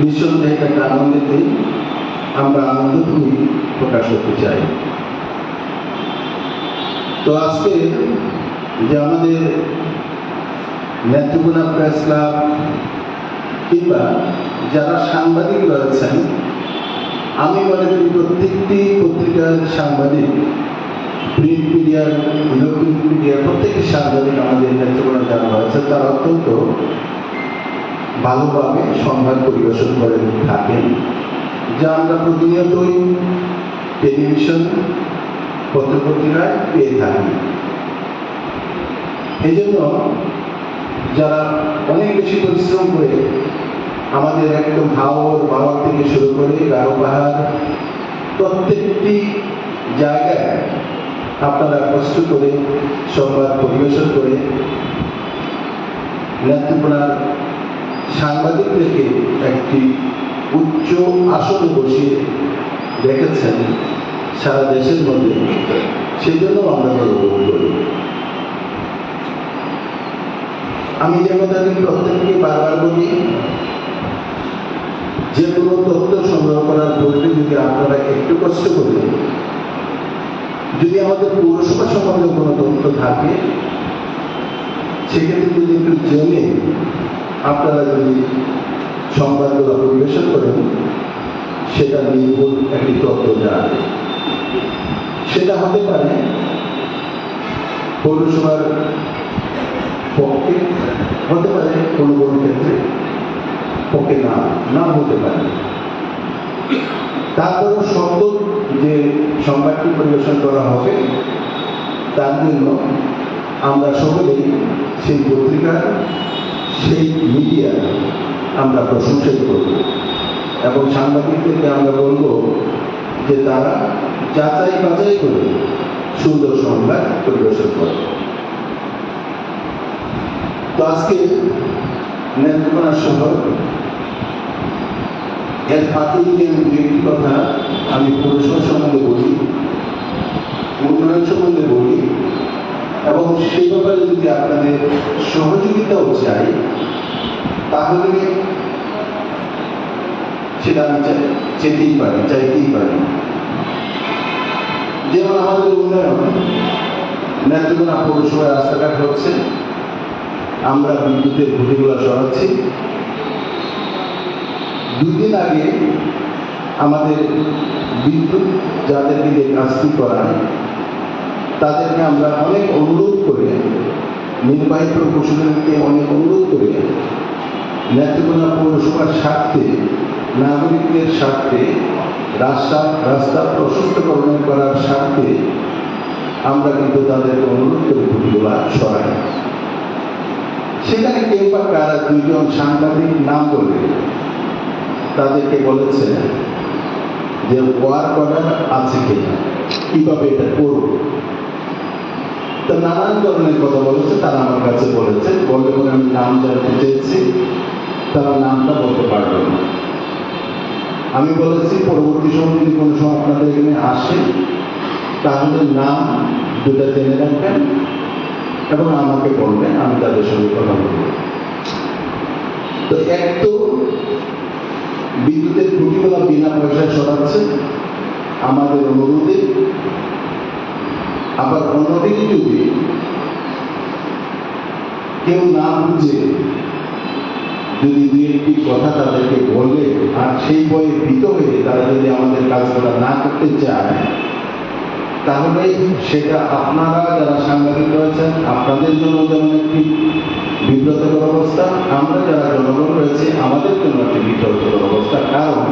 নিঃসন্দেহে একটা আনন্দের দিন আমরা আনন্দভূমি প্রকাশ করতে চাই। তো আজকে যে আমাদের নেত্রকোনা প্রেস ক্লাব কিংবা যারা সাংবাদিক রয়েছেন, আমি মনে করি প্রত্যেকটি পত্রিকার সাংবাদিক, প্রিন্ট মিডিয়ার ইলেকট্রনিক মিডিয়ার, প্রত্যেকটি সাংবাদিক আমাদের নেত্রকোনা যারা রয়েছে তারা অত্যন্ত ভালোভাবে সংবাদ পরিবেশন করে থাকেন। যা আমরা প্রতিনিয়তই টেলিভিশন পত্রপত্রিকায় পেয়ে থাকি। এই জন্য যারা অনেক বেশি পরিশ্রম করে আমাদের একদম হাওর বাওয়ার থেকে শুরু করে গারো পাহাড় প্রত্যেকটি জায়গায় আপনারা কষ্ট করে সংবাদ পরিবেশন করে নেত্রকোনার সাংবাদিকদেরকে একটি উচ্চ আসনে বসিয়ে রেখেছেন সারা দেশের মধ্যে। সেই জন্য আমরা গর্ববোধ করি। আমি যে কথাটি প্রত্যেককে বারবার বলি, যে কোনো তথ্য সংগ্রহ করার পূর্বে যদি আপনারা একটু কষ্ট করে যদি আমাদের পৌরসভা সম্বন্ধে কোনো তথ্য থাকে, সেক্ষেত্রে যদি একটু জেনে আপনারা যদি সংবাদগুলো পরিবেশন করেন, সেটা নির্ভুল একটি তথ্য জানাবে। সেটা হতে পারে পৌরসভার পক্ষে, হতে পারে কোনো কোনো ক্ষেত্রে পক্ষে না না হতে পারে। তারপরও শব্দ যে সংবাদটি পরিবেশন করা হবে, তার জন্য আমরা সকলেই সেই পত্রিকার সেই মিডিয়া আমরা প্রশংসিত করব। এবং সাংবাদিকদেরকে আমরা বলব যে তারা যাচাই বাছাই করে সুন্দর সংবাদ পরিবেশন করে তো আজকে নেত্রকোনা শহর এর যদি একটি কথা আমি পৌরসভা সম্বন্ধে বলি, উন্নয়ন সম্বন্ধে বলি এবং সেই ব্যাপারে যদি আপনাদের সহযোগিতাও চাই, তাহলে সেটা আমি চেতেই পারি, চাইতেই পারি। যেমন আমাদের উন্নয়ন, নেত্রকোনা পৌরসভায় রাস্তাঘাট হচ্ছে, আমরা বিদ্যুতের খুঁটিগুলো সরাচ্ছি। দুদিন আগে আমাদের বিদ্যুৎ যাদেরকে দিয়ে কাজটি করায় তাদেরকে আমরা অনেক অনুরোধ করে। নির্বাহী প্রকৌশলীকে অনেক অনুরোধ করে। নেত্রকোনা পৌরসভার স্বার্থে, নাগরিকদের স্বার্থে, রাস্তা রাস্তা প্রশস্তকরণ করার স্বার্থে আমরা কিন্তু তাদেরকে অনুরোধ করে খুঁটিগুলা সরাই। সেখানে কেউ বা কারা দুইজন সাংবাদিক নাম বলে তাদেরকে বলেছে যে ওয়ার্ক অর্ডার আছে কিনা, কীভাবে এটা করব? নানান ধরনের কথা বলেছে, তারা আমার কাছে বলেছে বলতে বলে আমি নাম জানতে চেয়েছি তারা নামটা বলতে পারবে না। আমি বলেছি, পরবর্তী সময় যদি কোনো সময় আপনাদের এখানে আসে, তাহলে নাম দুটা জেনে রাখবেন এবং আমাকে বলবেন, আমি তাদের সঙ্গে কথা বলব। তো এক তো বিদ্যুতের খুঁটিগুলো বিনা পয়সায় সরাচ্ছে, আমাদের অনুরোধে আবার অন্যদিকে যদি কেউ না বুঝে, যদি দু একটি কথা তাদেরকে বলে আর সেই বয়ে ভীত হয়ে তারা যদি আমাদের কাজগুলো না করতে চায়, তাহলে সেটা আপনারা যারা সাংবাদিক রয়েছেন, আপনাদের জন্য যেমন একটি বিব্রতকর অবস্থা, আমরা যারা জনগণ রয়েছে, আমাদের জন্য একটি বিব্রতকর অবস্থা। কারণ